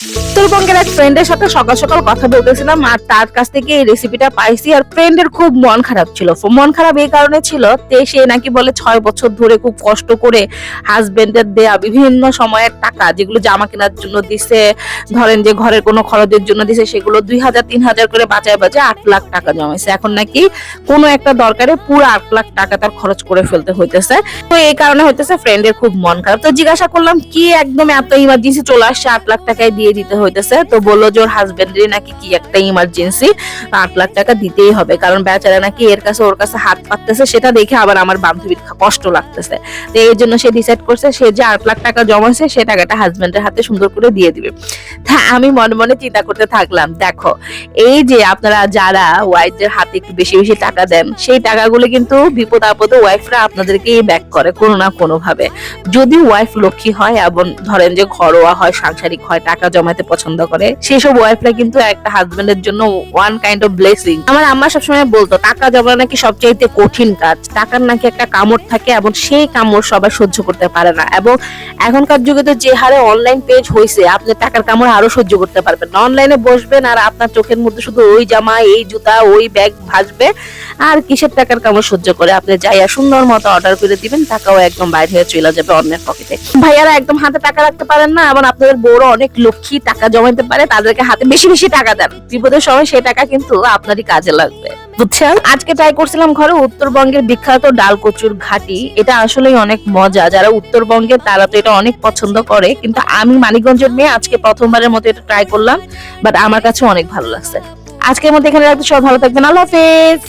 উত্তরবঙ্গের এক ফ্রেন্ডের সাথে সকাল সকাল কথা বলতেছিলাম, আর তার কাছ থেকে এই রেসিপিটা পাইছি, আর ফ্রেন্ডের খুব মন খারাপ ছিল। মন খারাপ এই কারণে ছিল তে সে নাকি বলে ছয় বছর ধরে খুব কষ্ট করে হাজবেন্ডের দেয়া বিভিন্ন সময়ের টাকা, যেগুলো জামা কেনার জন্য দিছে, ধরেন যে ঘরের কোনো খরচের জন্য দিছে, সেগুলো দুই হাজার, তিন হাজার করে বাঁচায় বাঁচায় আট লাখ টাকা জমাইছে। এখন নাকি কোনো একটা দরকারে পুরো আট লাখ টাকা তার খরচ করে ফেলতে হইতেছে। তো এই কারণে হইতেছে ফ্রেন্ডের খুব মন খারাপ। তো জিজ্ঞাসা করলাম, কি একদম এত ইমার্জেন্সি চলে আসছে, আট লাখ টাকায় দিয়ে দিতে হইতেছে। তো বলল যে ওর হাজবেন্ডের নাকি কি একটা ইমার্জেন্সি আট লাখ টাকা দিতেই হবে। কারণ বেচারা নাকি এর কাছে, ওর কাছে হাত পাততেছে, সেটা দেখে আবার আমার বান্ধবীর কষ্ট লাগতেছে। তো এই জন্য সে ডিসাইড করছে, সে যে আট লাখ টাকা জমাছে সে টাকাটা হাজবেন্ডের হাতে সুন্দর করে দিয়ে দিবে। আমি মনে মনে চিন্তা করতে থাকলাম, দেখো, এই যে আপনারা যারা ওয়াইফদের হাতে একটু বেশি বেশি টাকা দেন, সেই টাকাগুলো কিন্তু বিপদ আপদে ওয়াইফরা আপনাদেরকেই ব্যাক করে কোনো না কোনো ভাবে যদি ওয়াইফ লক্ষ্মী হয় এবং ধরেন যে ঘরোয়া হয়, সাংসারিক হয়, টাকা জমাতে পছন্দ করে, সেসব ওয়াইফরা কিন্তু একটা হাজবেন্ডের জন্য ওয়ান কাইন্ড অফ ব্লেসিং আমার আম্মা সবসময় বলতো, টাকা জমা নাকি সবচাইতে কঠিন কাজ। টাকার নাকি একটা কামড় থাকে এবং সেই কামড় সবাই সহ্য করতে পারে না। এবং এখনকার যুগে তো যে হারে অনলাইন পেজ হয়েছে আপনি টাকার কামড় আরও সহ্য করতে পারবেন না। অনলাইনে বসবেন আর আপনার চোখের মধ্যে শুধু ওই জামা, এই জুতা, ওই ব্যাগ ভাসবে। আর কিসের টাকার কামড় সহ্য করে আপনি যাইয়া সুন্দর মতো অর্ডার করে দিবেন, টাকাও একদম বাইরে হয়ে চলে যাবে অন্যের পকেটে ভাইয়ারা একদম হাতে টাকা রাখতে পারেন না এবং আপনাদের বড় অনেক লক্ষ্মী, টাকা জমাইতে পারে, তাদেরকে হাতে বেশি বেশি টাকা দেন। বিপদের সময় সেই টাকা কিন্তু আপনারই কাজে লাগবে। বুঝছেন? আজকে ট্রাই করছিলাম ঘরে উত্তরবঙ্গের বিখ্যাত ডাল কচুর ঘাটি। এটা আসলেই অনেক মজা। যারা উত্তরবঙ্গে তারা তো এটা অনেক পছন্দ করে। কিন্তু আমি মানিকগঞ্জের মেয়ে, আজকে প্রথমবারের মতো এটা ট্রাই করলাম বাট আমার কাছে অনেক ভালো লাগছে। আজকের মধ্যে এখানে রাখতে সব ভালো থাকবেন। আল্লাহ হাফেজ।